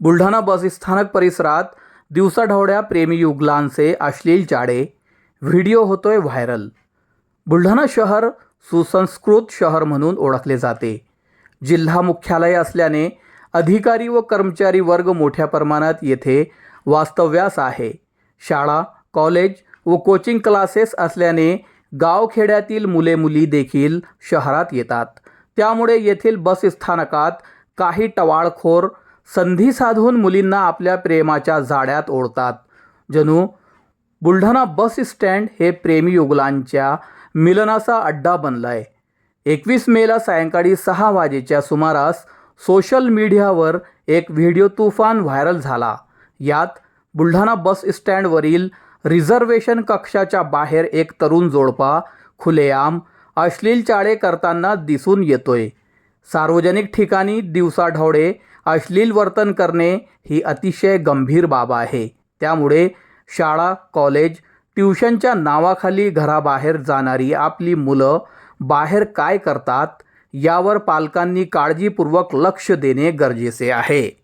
बुलढाणा बस स्थानक परिसरात दिवसाढवळ्या प्रेमीयुगलांचे अश्लील चाडे व्हिडिओ होतोय व्हायरल. बुलढाणा शहर सुसंस्कृत शहर म्हणून ओळखले जाते. जिल्हा मुख्यालय असल्याने अधिकारी व कर्मचारी वर्ग मोठ्या प्रमाणात येथे वास्तव्यास आहे. शाळा कॉलेज व कोचिंग क्लासेस असल्याने गावखेड्यातील मुले मुली देखील शहरात येतात. त्यामुळे येथील बस स्थानकात काही टवाळखोर संधी साधून मुलींना आपल्या प्रेमाच्या जाळ्यात ओढतात. जणू बुलढाणा बस स्टँड हे प्रेमी युगलांच्या मिलनाचा अड्डा बनला आहे एकवीस मेला सायंकाळी सहा वाजेच्या सुमारास सोशल मीडियावर एक व्हिडिओ तुफान व्हायरल झाला. यात बुलढाणा बस स्टँडवरील रिझर्वेशन कक्षाच्या बाहेर एक तरुण जोडपा खुलेआम अश्लील चाळे करताना दिसून येतोय. सार्वजनिक ठिकाणी दिवसाढवळे अश्लील वर्तन करणे ही अतिशय गंभीर बाब आहे. त्यामुळे शाळा कॉलेज ट्युशनच्या नावाखाली घराबाहेर जाणारी आपली मुलं बाहेर काय करतात यावर पालकांनी काळजीपूर्वक लक्ष देणे गरजेचे आहे.